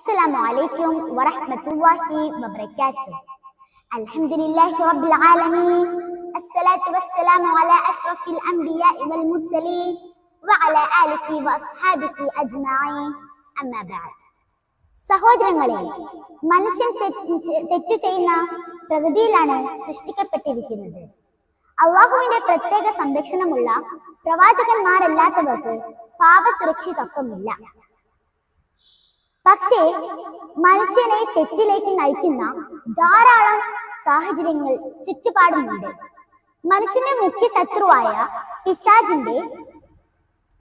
السلام عليكم ورحمة الله وبركاته الحمد لله رب العالمين الصلاة والسلام على أشرف الأنبياء والمرسلين وعلى آله وأصحابه أجمعين أما بعد സഹോദരങ്ങളെ മനുഷ്യൻ തെറ്റ് തെറ്റ് ചെയ്യുന്ന പ്രകൃതിയിലാണ് സൃഷ്ടിക്കപ്പെട്ടിരിക്കുന്നത് അള്ളാഹുവിന്റെ പ്രത്യേക സംരക്ഷണമുള്ള പ്രവാചകന്മാരല്ലാത്തവർക്ക് പാപസുരക്ഷിതത്വമില്ല പക്ഷേ മനുഷ്യനെ തെറ്റിലേക്ക് നയിക്കുന്ന ധാരാളം സാഹചര്യങ്ങൾ ചുറ്റുപാടുമുണ്ട്. മനുഷ്യന്റെ മുഖ്യ ശത്രുവായ പിശാജിന്റെ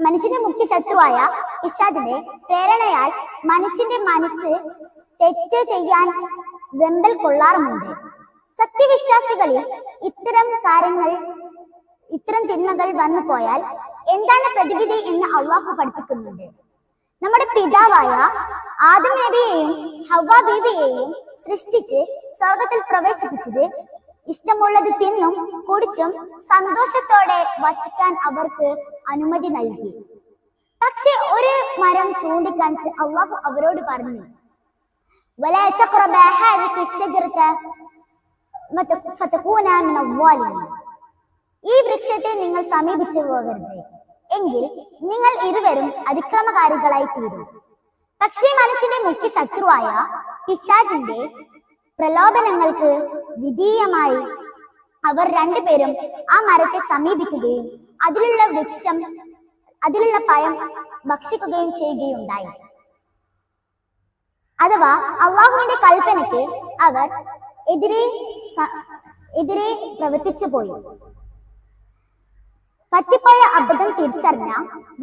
മനുഷ്യന്റെ മുഖ്യ ശത്രുവായ പിശാജിന്റെ പ്രേരണയാൽ മനുഷ്യന്റെ മനസ്സ് തെറ്റ് ചെയ്യാൻ വെമ്പൽ കൊള്ളാറുമുണ്ട്. സത്യവിശ്വാസികളിൽ ഇത്തരം കാര്യങ്ങൾ ഇത്തരം തിന്മകൾ വന്നു പോയാൽ എന്താണ് പ്രതിവിധി എന്ന് അള്ളാഹു പഠിപ്പിക്കുന്നുണ്ട്. നമ്മുടെ പിതാവായ ആദം നബിയെയും ഹവ ബീവിയെയും സൃഷ്ടിച്ച് സ്വർഗത്തിൽ പ്രവേശിപ്പിച്ചത്. ഇഷ്ടമുള്ളത് തിന്നും കുടിച്ചും സന്തോഷത്തോടെ വസിക്കാൻ അവർക്ക് അനുമതി നൽകി. പക്ഷെ ഒരു മരം ചൂണ്ടിക്കാണിച്ച് അള്ളാഹു അവരോട് പറഞ്ഞു ഈ വൃക്ഷത്തെ നിങ്ങൾ സമീപിച്ചു പോകരുത്. എങ്കിൽ നിങ്ങൾ ഇരുവരും അതിക്രമകാരികളായി തീരും പക്ഷേ മനുഷ്യന്റെ മുഖ്യ ശത്രുവായ പിശാജിന്റെ പ്രലോഭനങ്ങൾക്ക് വിധീയമായി അവർ രണ്ടുപേരും ആ മരത്തെ സമീപിക്കുകയും അതിലുള്ള വൃക്ഷം അതിലുള്ള പഴം ഭക്ഷിക്കുകയും ചെയ്യുകയുണ്ടായി. അഥവാ അള്ളാഹുവിന്റെ കൽപ്പനയ്ക്ക് അവർ എതിരെ എതിരെ പ്രവർത്തിച്ചു പോയി. പറ്റിപ്പോയ അബദ്ധം തിരിച്ചറിഞ്ഞ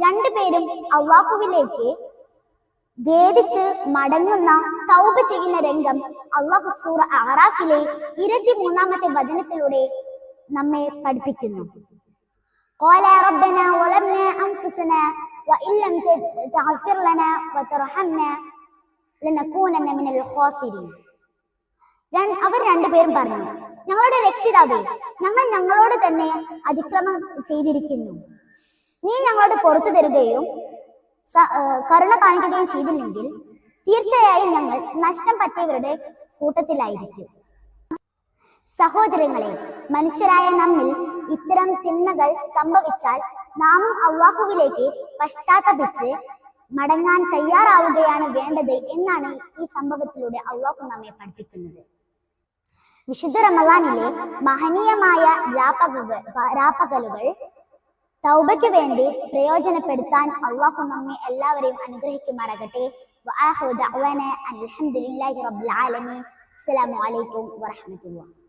രണ്ടുപേരും അള്ളാഹുവിലേക്ക് ഖേദിച്ച് മടങ്ങുന്ന തൗബ ചെയ്യുന്ന രംഗം അള്ളാഹു സൂറ ആറാഫിലെ ഇരുപത്തി മൂന്നാമത്തെ വചനത്തിലൂടെ നമ്മെ പഠിപ്പിക്കുന്നു قال ربنا ظلمنا أنفسنا وإن لم تغفر لنا وترحمنا لنكونن من الخاسرين രൺ- അവർ രണ്ടുപേരും പറഞ്ഞു ഞങ്ങളുടെ രക്ഷിതാവേ ഞങ്ങൾ ഞങ്ങളോട് തന്നെ അതിക്രമം ചെയ്തിരിക്കുന്നു നീ ഞങ്ങളോട് പുറത്തു തരുകയും സ- ഏർ കരുണ കാണിക്കുകയും ചെയ്തില്ലെങ്കിൽ തീർച്ചയായും ഞങ്ങൾ നഷ്ടം പറ്റിയവരുടെ കൂട്ടത്തിലായിരിക്കും. സഹോദരങ്ങളെ മനുഷ്യരായ നമ്മിൽ ഇത്തരം തിന്മകൾ സംഭവിച്ചാൽ നാം അള്ളാഹുവിലേക്ക് പശ്ചാത്തപിച്ച് മടങ്ങാൻ തയ്യാറാവുകയാണ് വേണ്ടത് എന്നാണ് ഈ സംഭവത്തിലൂടെ അള്ളാഹു നമ്മെ പഠിപ്പിക്കുന്നത്. വിശുദ്ധ റമദാനിലെ മഹനീയമായ രാപ്പകകൾ രാപ്പകലുകൾ തൗബയ്ക്ക് വേണ്ടി പ്രയോജനപ്പെടുത്താൻ അള്ളാഹു നമ്മെ എല്ലാവരെയും അനുഗ്രഹിക്കുമാറാകട്ടെ. വആഖിറു റബ്ബുൽ ആലമീൻ. അസ്സലാമു അലൈക്കും വറഹ്മത്തുള്ളാഹി.